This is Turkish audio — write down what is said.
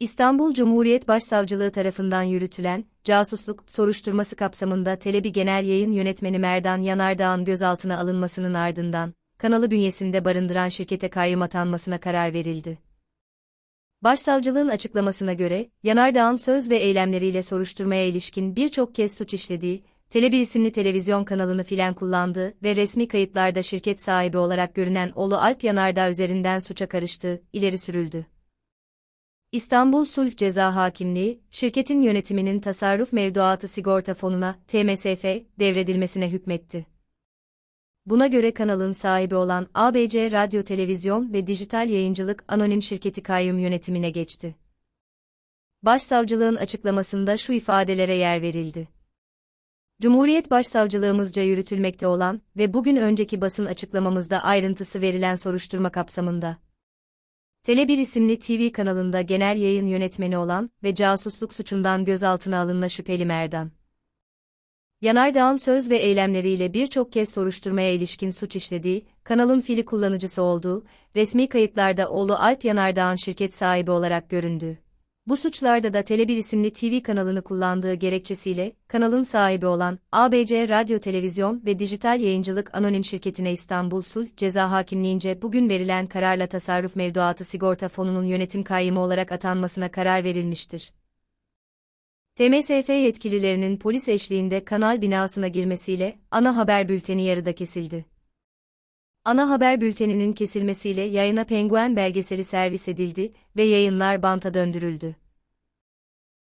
İstanbul Cumhuriyet Başsavcılığı tarafından yürütülen casusluk soruşturması kapsamında Telebi Genel Yayın Yönetmeni Merdan Yanardağ'ın gözaltına alınmasının ardından kanalı bünyesinde barındıran şirkete kayyum atanmasına karar verildi. Başsavcılığın açıklamasına göre, Yanardağ'ın söz ve eylemleriyle soruşturmaya ilişkin birçok kez suç işlediği, Tele1 isimli televizyon kanalını filan kullandığı ve resmi kayıtlarda şirket sahibi olarak görünen oğlu Alp Yanardağ üzerinden suça karıştığı ileri sürüldü. İstanbul Sulh Ceza Hakimliği, şirketin yönetiminin tasarruf mevduatı sigorta fonuna, TMSF, devredilmesine hükmetti. Buna göre kanalın sahibi olan ABC Radyo Televizyon ve Dijital Yayıncılık Anonim Şirketi kayyum yönetimine geçti. Başsavcılığın açıklamasında şu ifadelere yer verildi. Cumhuriyet Başsavcılığımızca yürütülmekte olan ve bugün önceki basın açıklamamızda ayrıntısı verilen soruşturma kapsamında Tele1 isimli TV kanalında genel yayın yönetmeni olan ve casusluk suçundan gözaltına alınma şüpheli Merdan. Yanardağ'ın söz ve eylemleriyle birçok kez soruşturmaya ilişkin suç işlediği, kanalın fili kullanıcısı olduğu, resmi kayıtlarda oğlu Alp Yanardağ'ın şirket sahibi olarak göründüğü. Bu suçlarda da Tele1 isimli TV kanalını kullandığı gerekçesiyle, kanalın sahibi olan ABC Radyo Televizyon ve Dijital Yayıncılık Anonim Şirketi'ne İstanbul Sulh Ceza Hakimliğince bugün verilen kararla tasarruf mevduatı sigorta fonunun yönetim kayyımı olarak atanmasına karar verilmiştir. TMSF yetkililerinin polis eşliğinde kanal binasına girmesiyle ana haber bülteni yarıda kesildi. Ana haber bülteninin kesilmesiyle yayına penguen belgeseli servis edildi ve yayınlar banta döndürüldü.